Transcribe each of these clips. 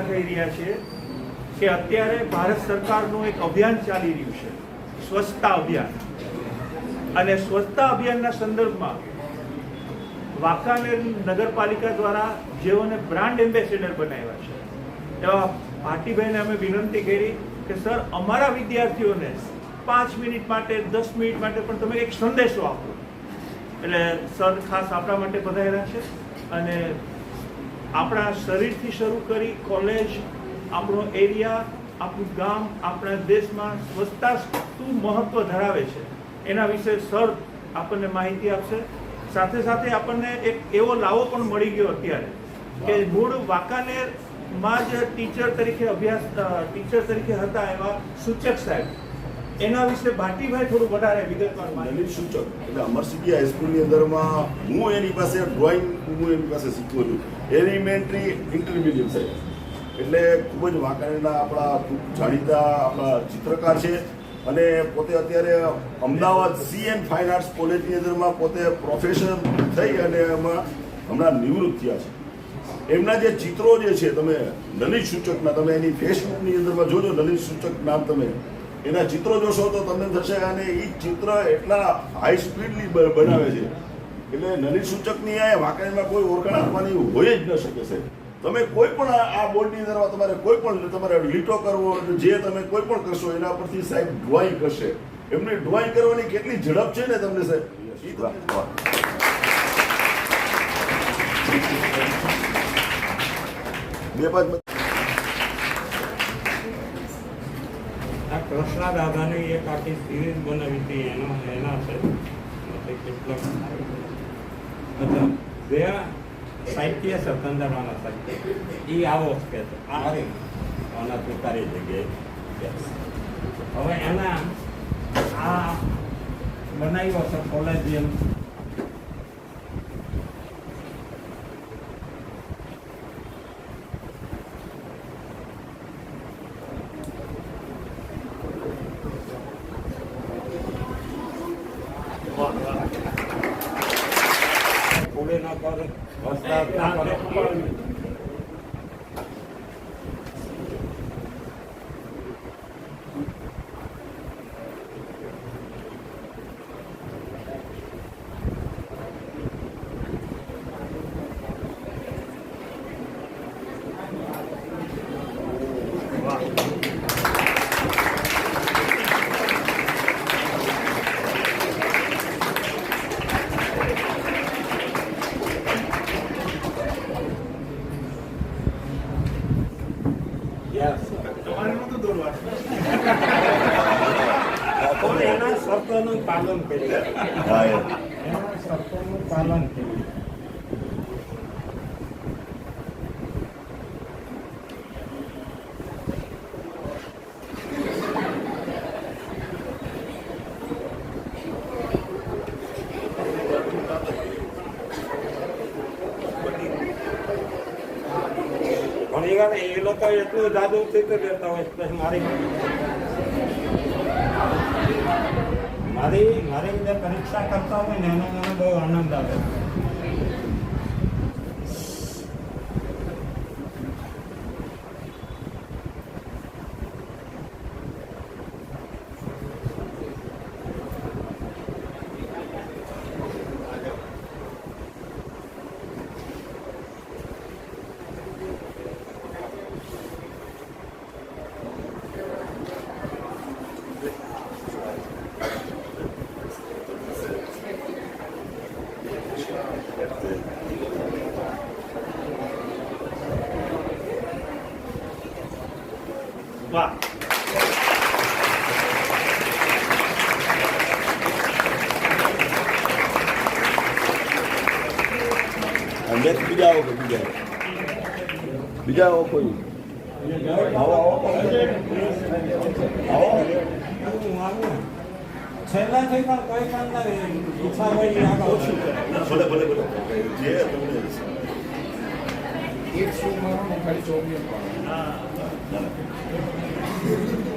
ભેગા થઈ રહ્યા છે કે અત્યારે ભારત સરકારનું એક અભિયાન ચાલી રહ્યું છે. સ્વચ્છતા અભિયાન. અને સ્વચ્છતા અભિયાનના સંદર્ભમાં વાંકાનેર નગરપાલિકા દ્વારા જેઓને બ્રાન્ડ એમ્બેસેડર બનાવ્યા છે એવા ભાટીભાઈને અમે વિનંતી કરી કે, સર, અમારા વિદ્યાર્થીઓને પાંચ મિનિટ માટે, દસ મિનિટ માટે પણ તમે એક સંદેશો આપો. એટલે સર ખાસ આપણા માટે પધાર્યા છે અને આપણા શરીરથી શરૂ કરી કોલેજ આપણો એરિયા આપણું ગામ આપણા દેશમાં સ્વચ્છતા શું મહત્વ ધરાવે છે એના વિશે સર આપણને માહિતી આપશે. સાથે સાથે આપણને એક એવો લાવો પણ મળી ગયો અત્યારે કે મૂળ વાંકાનેરમાં જ ટીચર તરીકે અભ્યાસ ટીચર તરીકે હતા એવા સૂચક સાહેબ. એના વિશે ભાટીભાઈ થોડું વધારે વિગતવાર માહિતી સૂચક. એટલે અમરસિંહ હાઈસ્કૂલની અંદરમાં હું એની પાસે ડ્રોઈંગ હું એની પાસે શીખવું છું. એલિમેન્ટરી ઇન્ટરમીડિયેટ સાહેબ એટલે ખૂબ જ વાંકાનેરના આપણા ખૂબ જાણીતા આપણા ચિત્રકાર છે. અને પોતે અત્યારે Ahmedabad C and fine arts કોલેજની અંદરમાં પોતે પ્રોફેસર થઈ અને એમાં હમણાં નિવૃત્ત થયા છે. એમના જે ચિત્રો જે છે, તમે લલિત સૂચકના, તમે એની ફેસબુકની અંદરમાં જોજો લલિત સૂચક નામ તમે. એના ચિત્રો જોશો તો તમને થશે અને એ ચિત્ર એટલા હાઈ સ્પીડલી બનાવે છે. એટલે લલિત સૂચકની આ વાંકાણીમાં કોઈ ઓળખાણ આપવાની હોય જ ન શકે સાહેબ. તમે કોઈ પણ આ આ બોર્ડની અંદરમાં તમારે કોઈ પણ તમારે લીટો કરવો જે તમે કોઈ પણ કરશો એના પરથી સાહેબ ડ્રોઈંગ કરશે. એમની ડ્રોઈંગ કરવાની કેટલી ઝડપ છે ને તમને સાહેબ? બે પાંચ આ કૃષ્ણા દાદાની એક આખી સિરીઝ બનાવી હતી, એનો એના છે. કેટલાક અચ્છા બે સાહિત્ય સ્વતંત્રવાના સાહિત્ય. એ આવો જ કે છે. આના પોતાની જગ્યાએ. હવે એના આ બનાવ્યો છે, કોલેજિયમ પૂરે ના કરે વરસાદ ના કરે Yes. તમારે નહોતું દોરવાનું પણ એના શરતોનું પાલન કર્યું એના પાલન કર્યું ઘણી વાર એ લોકો એટલું જાદુ ચિત્ર દેતા હોય છે મારી મારી મારી જે પરીક્ષા કરતા હોય ને એનો મને બહુ આનંદ આવે વાહ next બીજા આવો બીજા? બીજા આવો કોઈ આવો આવો આવો છેલ્લા આવું છેલ્લાથી પણ કોઈ કામ નહીં ઈચ્છા હોય એ આગળ ઓછું ના, ભલે ભલે ભલે. જે તમને એક શું મારો ખાલી ચોવીસ. Thank you.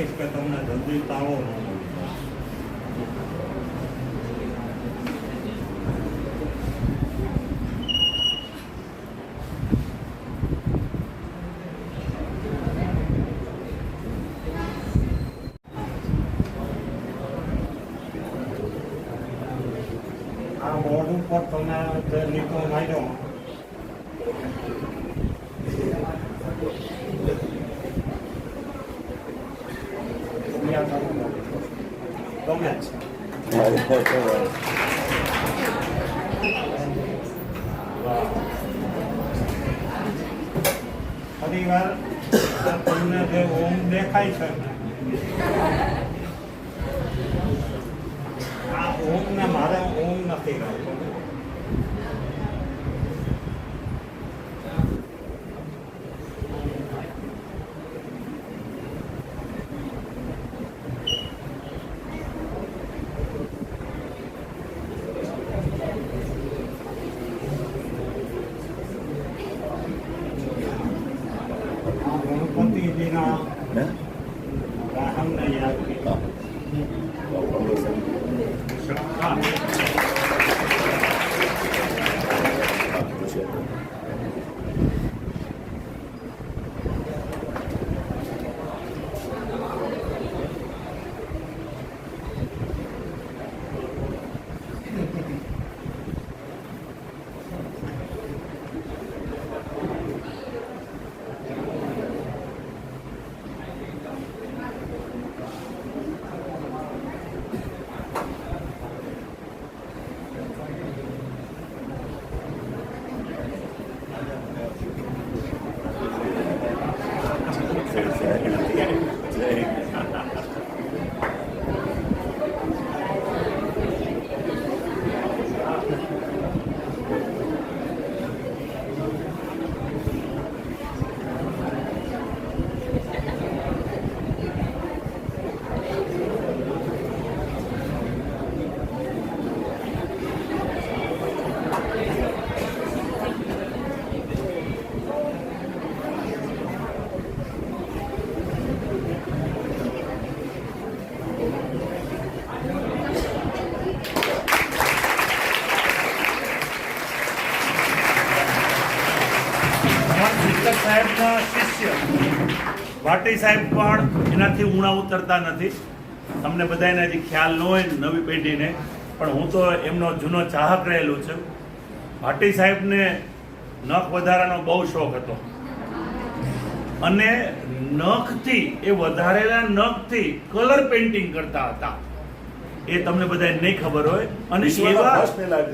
રાખીશ કે તમને જલ્દી તાળો ન મળે. આ બોર્ડ ઉપર તમે જે લીટો માર્યો ત્યાં તમે ગમે છે ફરી વાર તમને જે ઓમ દેખાય છે ઓમ ને મારે ઓમ નથી રાખવો આ ગણપતિજીના હે? વાહનને યાદ કરી હા. બરાબર, સાહેબ. હા હા, પછી આપણે. શિક્ષક સાહેબના શિષ્ય. વાટી સાહેબ પણ એનાથી ઊણા ઉતરતા નથી. તમને બધાને હજી ખ્યાલ ન હોય નવી પેઢીને પણ હું તો એમનો જૂનો ચાહક રહેલો છું. ભાટી સાહેબને નખ વધારાનો બહુ શોખ હતો. અને નખથી એ વધારેલા નખથી કલર પેઇન્ટિંગ કરતા હતા. એ તમને બધા નહીં ખબર હોય. અને એવા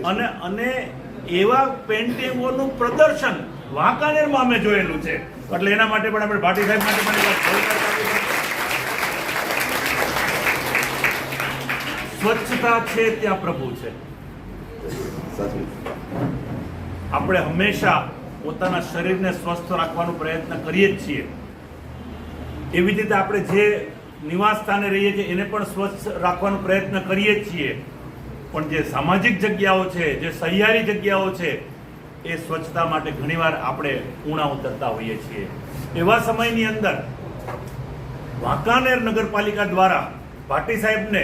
અને અને એવા પેઇન્ટિંગોનું પ્રદર્શન વાંકાનેરમાં અમે જોયેલું છે. એટલે એના માટે પણ આપણે ભાટી સાહેબ માટે પણ. સ્વચ્છતા છે ત્યાં પ્રભુ છે. આપણે હંમેશા પોતાના શરીરને સ્વસ્થ રાખવાનો પ્રયત્ન કરીએ જ છીએ. એવી રીતે આપણે જે નિવાસ સ્થાને રહીએ છીએ એને પણ સ્વચ્છ રાખવાનો પ્રયત્ન કરીએ જ છીએ. પણ જે સામાજિક જગ્યાઓ છે જે સહિયારી જગ્યાઓ છે એ સ્વચ્છતા માટે ઘણીવાર આપણે ઊણા ઉતરતા હોઈએ છીએ. એવા સમયની અંદર વાંકાનેર નગરપાલિકા દ્વારા ભાટી સાહેબને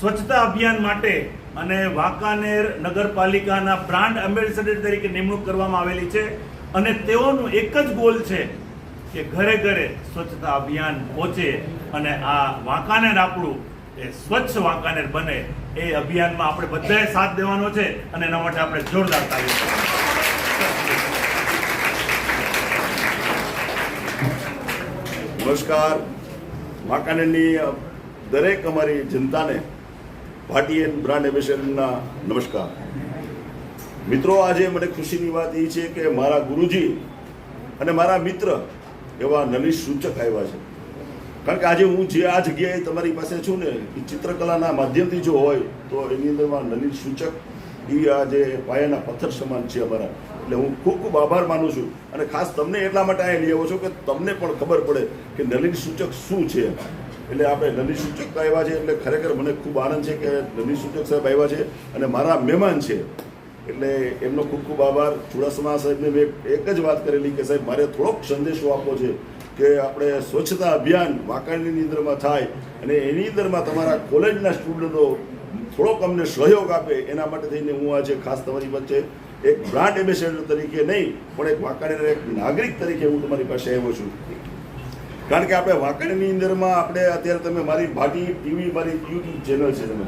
સ્વચ્છતા અભિયાન માટે અને વાંકાનેર નગરપાલિકાના બ્રાન્ડ એમ્બેસેડર તરીકે નિમણૂક કરવામાં આવેલી છે અને તેઓનું એક જ ગોલ છે કે ઘરે ઘરે સ્વચ્છતા અભિયાન પહોંચે અને આ વાંકાનેર આપણું એ સ્વચ્છ વાંકાનેર બને એ અભિયાનમાં આપણે બધાએ સાથ દેવાનો છે અને એના માટે આપણે જોરદાર તાલીમ નમસ્કાર. વાંકાનેરની દરેક અમારી જનતાને ભાટી એન્ડ બ્રાન્ડ એમ્બેસેડરના નમસ્કાર. મિત્રો, આજે મને ખુશીની વાત એ છે કે મારા ગુરુજી અને મારા મિત્ર એવા નલિશ સૂચક આવ્યા છે. કારણ કે આજે હું જે આ જગ્યાએ તમારી પાસે છું ને, એ ચિત્રકલાના માધ્યમથી જો હોય, તો એની અંદરમાં નલિશ સૂચક એ આ જે પાયાના પથ્થર સમાન છે અમારા. એટલે હું ખૂબ ખૂબ આભાર માનું છું. અને ખાસ તમને એટલા માટે અહીં લઈ આવો છું કે તમને પણ ખબર પડે કે નલિન સૂચક શું છે. એટલે આપણે નલિન સૂચક આવ્યા છે, એટલે ખરેખર મને ખૂબ આનંદ છે કે નલિન સૂચક સાહેબ આવ્યા છે અને મારા મહેમાન છે. એટલે એમનો ખૂબ ખૂબ આભાર. ચુડાસમા સાહેબને મેં એક જ વાત કરેલી કે સાહેબ, મારે થોડોક સંદેશો આપવો છે કે આપણે સ્વચ્છતા અભિયાન વાંકાણીની અંદરમાં થાય અને એની અંદરમાં તમારા કોલેજના સ્ટુડન્ટો થોડોક અમને સહયોગ આપે એના માટે થઈને હું આજે ખાસ તમારી વચ્ચે એક બ્રાન્ડ એમ્બેસેડર તરીકે નહીં, પણ એક વાંકાણીના એક નાગરિક તરીકે હું તમારી પાસે આવ્યો છું. કારણ કે આપણે વાંકાણીની અંદરમાં આપણે અત્યારે તમે મારી ભાટી ટીવી, મારી યુટ્યુબ ચેનલ છે તમે.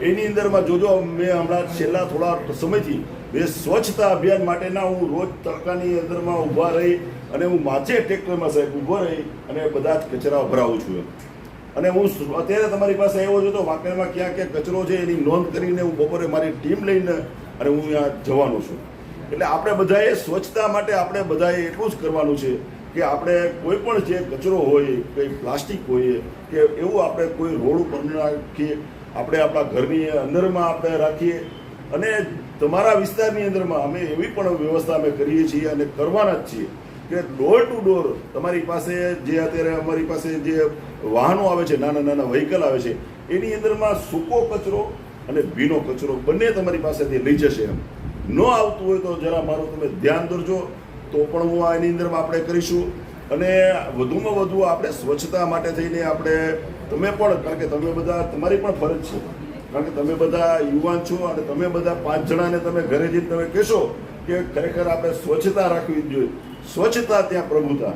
એની અંદરમાં જોજો, મેં હમણાં છેલ્લા થોડા સમયથી મેં સ્વચ્છતા અભિયાન માટેના હું રોજ તડકાની અંદરમાં ઊભા રહી અને હું માથે ટ્રેક્ટરમાં સાહેબ ઊભો રહી અને બધા જ કચરા ભરાવું છું એમ. અને હું અત્યારે તમારી પાસે આવ્યો છું તો વાંકાનેરમાં ક્યાં ક્યાં કચરો છે એની નોંધ કરીને હું બપોરે મારી ટીમ લઈને અને હું અહીંયા જવાનો છું. એટલે આપણે બધાએ સ્વચ્છતા માટે આપણે બધાએ એટલું જ કરવાનું છે કે આપણે કોઈ પણ જે કચરો હોય, કંઈ પ્લાસ્ટિક હોય, કે એવું આપણે કોઈ રોડ ઉપર ન રાખીએ. આપણે આપણા ઘરની અંદરમાં આપણે રાખીએ. અને તમારા વિસ્તારની અંદરમાં અમે એવી પણ વ્યવસ્થા અમે કરીએ છીએ અને કરવાના જ છીએ કે ડોર ટુ ડોર તમારી પાસે જે અત્યારે અમારી પાસે જે વાહનો આવે છે નાના નાના વ્હીકલ આવે છે, એની અંદરમાં સૂકો કચરો અને ભીનો કચરો બંને તમારી પાસેથી લઈ જશે એમ. ન આવતું હોય તો જરા મારું તમે ધ્યાન દોરજો તો પણ હું આ એની અંદરમાં આપણે કરીશું. અને વધુમાં વધુ આપણે સ્વચ્છતા માટે થઈને આપણે તમે પણ, કારણ કે તમે બધા, તમારી પણ ફરજ છે. કારણ કે તમે બધા યુવાન છો અને તમે બધા પાંચ જણાને તમે ઘરે જઈને તમે કહેશો કે ખરેખર આપણે સ્વચ્છતા રાખવી જોઈએ. સ્વચ્છતા ત્યાં પ્રભુતા.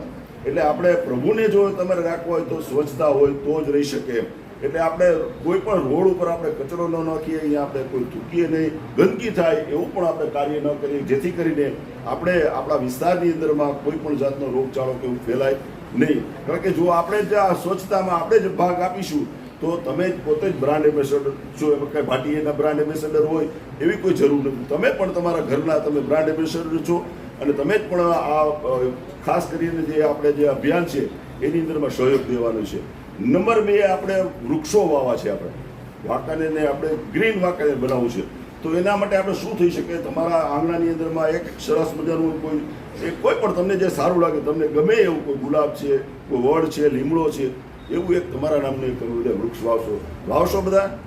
એટલે આપણે પ્રભુને જો તમારે રાખવો હોય તો સ્વચ્છતા હોય તો જ રહી શકે એમ. એટલે આપણે કોઈ પણ રોડ ઉપર આપણે કચરો ન નાખીએ, અહીંયા આપણે કોઈ થૂકીએ નહીં. ગંદકી થાય એવું પણ આપણે કાર્ય ન કરીએ, જેથી કરીને આપણે આપણા વિસ્તારની અંદરમાં કોઈ પણ જાતનો રોગચાળો કે એવું ફેલાય નહીં. કારણ કે જો આપણે જ આ સ્વચ્છતામાં આપણે જ ભાગ આપીશું, તો તમે જ પોતે જ બ્રાન્ડ એમ્બેસેડર છો. એમાં કાંઈ ભાટીએના બ્રાન્ડ એમ્બેસેડર હોય એવી કોઈ જરૂર નથી. તમે પણ તમારા ઘરના તમે બ્રાન્ડ એમ્બેસેડર છો અને તમે જ પણ આ ખાસ કરીને જે આપણે જે અભિયાન છે, એની અંદરમાં સહયોગ દેવાનો છે. નંબર બે આપણે વૃક્ષો વાવા છે આપણે. વાંકાનેરને આપણે ગ્રીન વાંકાનેર બનાવવું છે. તો એના માટે આપણે શું થઈ શકે? તમારા આંગણાની અંદરમાં એક સરસ મજાનું કોઈ એ કોઈ પણ તમને જે સારું લાગે, તમને ગમે એવું કોઈ ગુલાબ છે, કોઈ વડ છે, લીમડો છે, એવું એક તમારા નામનું તમે બધા વૃક્ષ વાવશો. વાવશો બધા?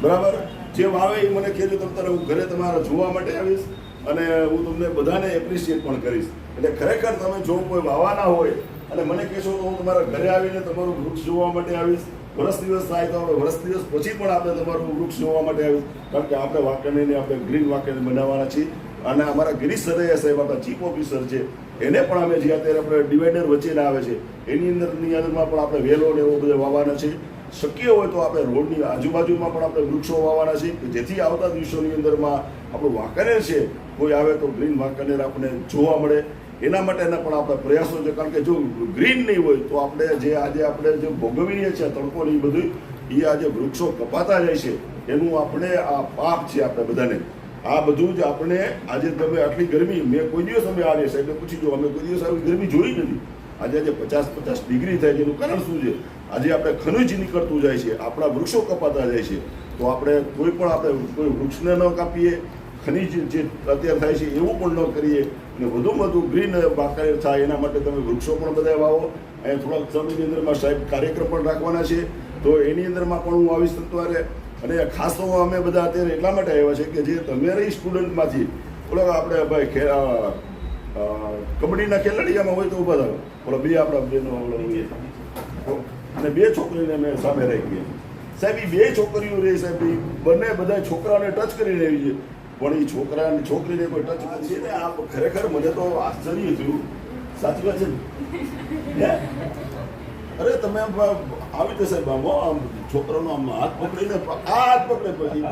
બરાબર? જે વાવે એ મને કહેજો, તમ તારે હું ઘરે તમારા જોવા માટે આવીશ અને હું તમને બધાને એપ્રિશિએટ પણ કરીશ. એટલે ખરેખર તમે જો કોઈ વાવાના હોય અને મને કહેશો તો હું તમારા ઘરે આવીને તમારું વૃક્ષ જોવા માટે આવીશ. વરસ દિવસ થાય તો આપણે વરસ દિવસ પછી પણ આપણે તમારું વૃક્ષ જોવા માટે આવીશ. કારણ કે આપણે વાંકાનેરને આપણે ગ્રીન વાંકાનેર બનાવવાના છીએ. અને અમારા ગિરીશ સરૈયા સાહેબ, આપણા ચીફ ઓફિસર છે. એને પણ અમે જે અત્યારે આપણે ડિવાઈડર વચ્ચેને આવે છે, એની અંદરની અંદરમાં પણ આપણે વેલો ને એવો બધો વાવવાના છે. શક્ય હોય તો આપણે રોડની આજુબાજુમાં પણ આપણે વૃક્ષો વાવવાના છે કે જેથી આવતા દિવસોની અંદરમાં આપણું વાંકનેર છે. કોઈ આવે તો ગ્રીન વાંકનેર આપણને જોવા મળે. એના માટેના પણ આપણા પ્રયાસો છે. કારણ કે જો ગ્રીન નહીં હોય, તો આપણે જે આજે આપણે જે ભોગવીએ છીએ, તડકો ને એ બધું એ આજે વૃક્ષો કપાતા જાય છે. એનું આપણે આ પાપ છે આપણે બધાને. આ બધું જ આપણે આજે તમે આટલી ગરમી, મેં કોઈ દિવસ અમે આવીએ સાહેબને પૂછી જો અમે કોઈ દિવસ આવી ગરમી જોઈ નથી. આજે આજે પચાસ પચાસ ડિગ્રી થાય છે, એનું કારણ શું છે? આજે આપણે ખનિજ નીકળતું જાય છે, આપણા વૃક્ષો કપાતા જાય છે. તો આપણે કોઈ પણ આપણે કોઈ વૃક્ષને ન કાપીએ ખનિજ જે અત્યારે થાય છે, એવું પણ ન કરીએ. અને વધુમાં વધુ ગ્રીન વાતાવરણ થાય, એના માટે તમે વૃક્ષો પણ બધા વાવો. અહીંયા થોડાક સમયની અંદરમાં સાહેબ કાર્યક્રમ પણ રાખવાના છે. તો એની અંદરમાં પણ હું આવીશ તત્વારે અને ખાસ તો અમે બધા અત્યારે એટલા માટે આવ્યા છે કે જે તમારી સ્ટુડન્ટમાંથી, ઓલો આપણે ભાઈ કબડ્ડીના ખેલાડીયામાં હોય તો ઊભા થાવ ઓલો બે આપણા બેનો અને બે છોકરીને મેં સામે રાખી સાહેબ એ બે છોકરીઓ રહી સાહેબ બંને બધા છોકરાઓને ટચ કરી આવી છે. પણ એ છોકરા અને છોકરીને કોઈ ટચ છે ને આ ખરેખર મને તો આશ્ચર્ય થયું. સાચી વાત છે ને? અરે, તમે આમ આવી રીતે સાહેબ, આમ આમ છોકરાનો આમ હાથ પકડીને આ હાથ પકડે પછી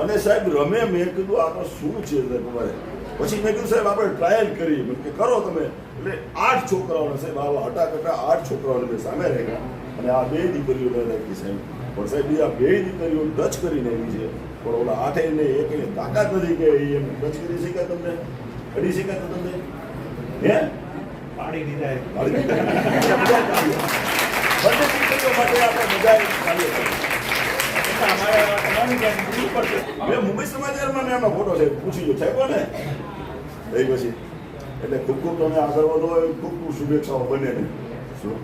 અને સાહેબ, રમે મેં કીધું, આ તો શું છે તમારે? પછી મેં કીધું, સાહેબ, આપણે ટ્રાયલ કરીએ. મેં કે કરો તમે. એટલે આઠ છોકરાઓને સાહેબ, આવા હટાકટા આઠ છોકરાઓને મેં સામે રહ્યા અને આ બે દીકરીઓને રાખી સાહેબ. પણ સાહેબ બીજા આ બે દીકરીઓ ટચ કરીને આવી છે. પણ ઓલા આઠે ને એક તાકાત નથી કે એમ ટચ કરી શકાય તમને? કરી શકાય તમને? હે? પાડી દીધા. બંને દીકરીઓ માટે આપણે બધા એક કાર્ય મુંબઈ સમાચારમાં એમનો ફોટો છે પૂછી જો સાહેબ એ પછી. એટલે ખૂબ ખૂબ તમે આગળ વધો ખૂબ ખૂબ શુભેચ્છાઓ બને ને શું?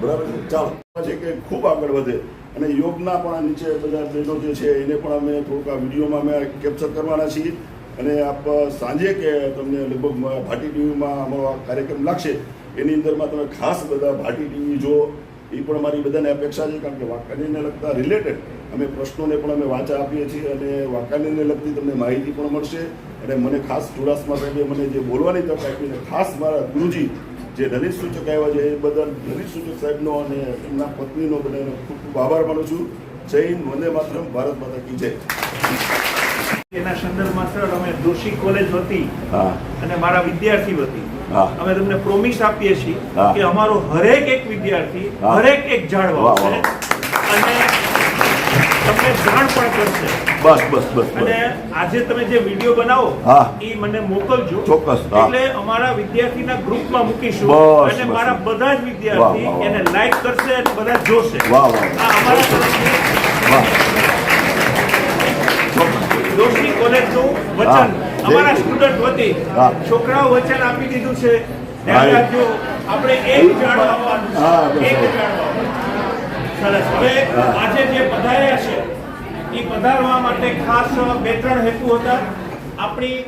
બરાબર છે? ચાલો છે કે ખૂબ આગળ વધે. અને યોગના પણ નીચે બધા બહેનો જે છે, એને પણ અમે થોડુંક આ વિડીયોમાં અમે કેપ્ચર કરવાના છીએ. અને આપ સાંજે કે તમને લગભગ ભાટી ટીવીમાં અમારો આ કાર્યક્રમ લાગશે, એની અંદરમાં તમે ખાસ બધા ભાટી ટીવી જો એ પણ મારી બધાને અપેક્ષા છે, કારણ કે વાંકાનેરને લગતા રિલેટેડ અમે પ્રશ્નોને પણ અમે વાંચા આપીએ છીએ અને વાંકાનેરને લગતી તમને માહિતી પણ મળશે. અને મને ખાસ ચુડાસમા સાહેબે મને જે બોલવાની તક આપીને ખાસ મારા ગુરુજી જે દલિત સૂચક આવ્યા છે એ બધા દલિત સૂચક સાહેબનો અને એમના પત્નીનો બધાનો ખૂબ ખૂબ આભાર માનું છું. જય હિન્દ વંદે માતરમ ભારત માતા કી જય. એના સંદર્ભમાં સર અમે દોષી કોલેજ હતી અને મારા વિદ્યાર્થી વતી અમે તમને પ્રોમિસ આપીએ છીએ કે અમારો હરેક એક વિદ્યાર્થી. હરેક એક જાળવા અને તમને જાણ પણ કરશે. બસ બસ બસ અને આજે તમે જે વીડિયો બનાવો. એ મને મોકલજો. ચોક્કસ, એટલે અમારા વિદ્યાર્થીના ગ્રુપમાં મૂકીશું. અને મારા બધા જ વિદ્યાર્થી. એને લાઈક કરશે અને બધા જોશે. વાહ, વાહ. આ અમારા તરફથી ચોક્કસ કોલેજનું વચન. અમારા સ્ટુડન્ટ વતી. છોકરાઓ વચન આપી દીધું છે. ધ્યાન રાખજો. આપણે એક જાણવાનું એક બસ. સરસ. હવે આજે જે પધાર્યા છે એ પધારવા માટે ખાસ બે ત્રણ હેતુ હતા. આપણી